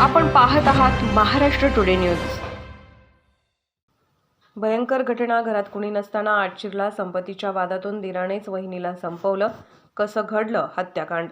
आपण पाहत आहात महाराष्ट्र टुडे न्यूज भयंकर घटना घरात कुणी नसताना आत शिरला संपत्तीच्या वादातून दिरानेच वहिनीला संपवलं. कसं घडलं हत्याकांड?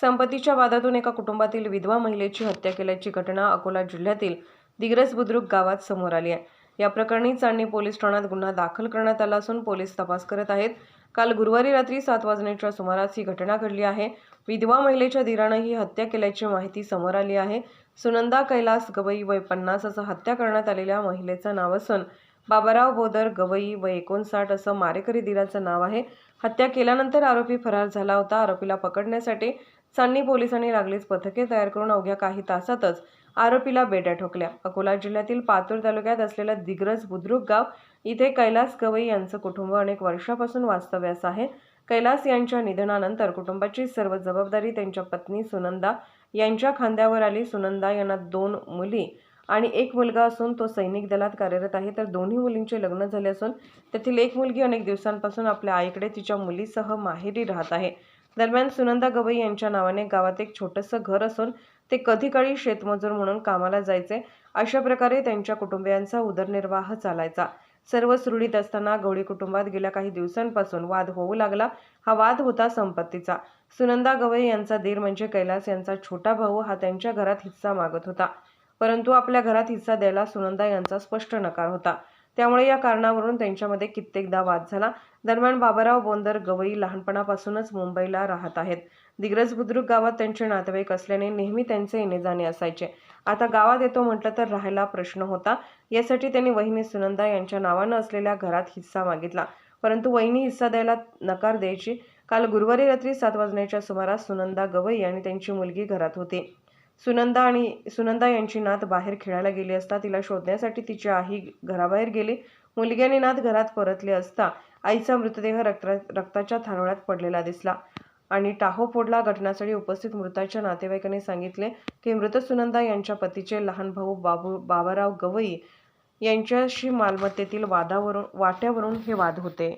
संपत्तीच्या वादातून एका कुटुंबातील विधवा महिलेची हत्या केल्याची घटना अकोला जिल्ह्यातील दिग्रस बुद्रुक गावात समोर आली आहे. या प्रकरणी चांदणी पोलीस ठाण्यात गुन्हा दाखल करण्यात आला असून पोलीस तपास करत आहेत. काल गुरुवारी रात्री सात वाजण्याच्या सुमारास ही घटना घडली आहे. विधवा महिलेच्या दिरानं ही हत्या केल्याची माहिती समोर आली आहे. सुनंदा कैलास गवई वय पन्नास असं हत्या करण्यात आलेल्या महिलेचं नाव असून बाबाराव बोदर गवई व एकोणसाठ असं मारेकरी दिराचं नाव आहे. हत्या केल्यानंतर आरोपी फरार झाला होता. आरोपीला पकडण्यासाठी चांदणी पोलिसांनी लागलीच पथके तयार करून अवघ्या काही तासातच आरोपीला बेड्या ठोकल्या. अकोला जिल्ह्यातील पातूर तालुक्यात असलेलं दिग्रज बुद्रुक गाव इथे कैलास गवई यांचं कुटुंब अनेक वर्षापासून वास्तव्यास आहे. कैलास यांच्या निधनानंतर कुटुंबाची सर्व जबाबदारी त्यांच्या पत्नी सुनंदा यांच्या खांद्यावर आली. सुनंदा यांना दोन मुली आणि एक मुलगा असून तो सैनिक दलात कार्यरत आहे. तर दोन्ही मुलींचे लग्न झाले असून त्यातील एक मुलगी अनेक दिवसांपासून आपल्या आईकडे तिच्या मुलीसह माहेरी राहत आहे. दरम्यान सुनंदा गवई यांच्या नावाने गावात एक छोटंसं घर असून ते कधीकाळी शेतमजूर म्हणून कामाला जायचे. अशा प्रकारे त्यांच्या कुटुंबियांचा उदरनिर्वाह चालायचा. सर्व सुरळीत असताना गवळी कुटुंबात गेल्या काही दिवसांपासून वाद होऊ लागला. हा वाद होता संपत्तीचा. सुनंदा गवई यांचा दीर म्हणजे कैलास यांचा छोटा भाऊ. हा त्यांच्या घरात हिस्सा मागत होता. परंतु आपल्या घरात हिस्सा द्यायला सुनंदा यांचा स्पष्ट नकार होता. त्यामुळे या कारणावरून त्यांच्यामध्ये कित्येकदा वाद झाला. दरम्यान बाबाराव बोंदर गवई लहानपणापासूनच मुंबईला राहत आहेत. दिग्रज बुद्रुक गावात त्यांचे नातेवाईक असल्याने नेहमी त्यांचे येणे जाणे असायचे. आता गावात येतो म्हटलं तर राहायला प्रश्न होता. यासाठी त्यांनी वहिनी सुनंदा यांच्या नावानं असलेल्या घरात हिस्सा मागितला. परंतु वहिनी हिस्सा द्यायला नकार द्यायची. काल गुरुवारी रात्री सात वाजण्याच्या सुमारास सुनंदा गवई आणि त्यांची मुलगी घरात होती. सुनंदा आणि सुनंदा यांची नात बाहेर खेळायला गेली असता तिला शोधण्यासाठी तिची आई घराबाहेर गेली. मुलगी आणि नात घरात परतले असता आईचा मृतदेह रक्त रक्ताच्या थारोळ्यात पडलेला दिसला आणि टाहो फोडला. घटनास्थळी उपस्थित मृताच्या नातेवाईकांनी सांगितले की मृत सुनंदा यांच्या पतीचे लहान भाऊ बाबू बाबाराव गवई यांच्याशी मालमत्तेतील वादावरून वाट्यावरून हे वाद होते.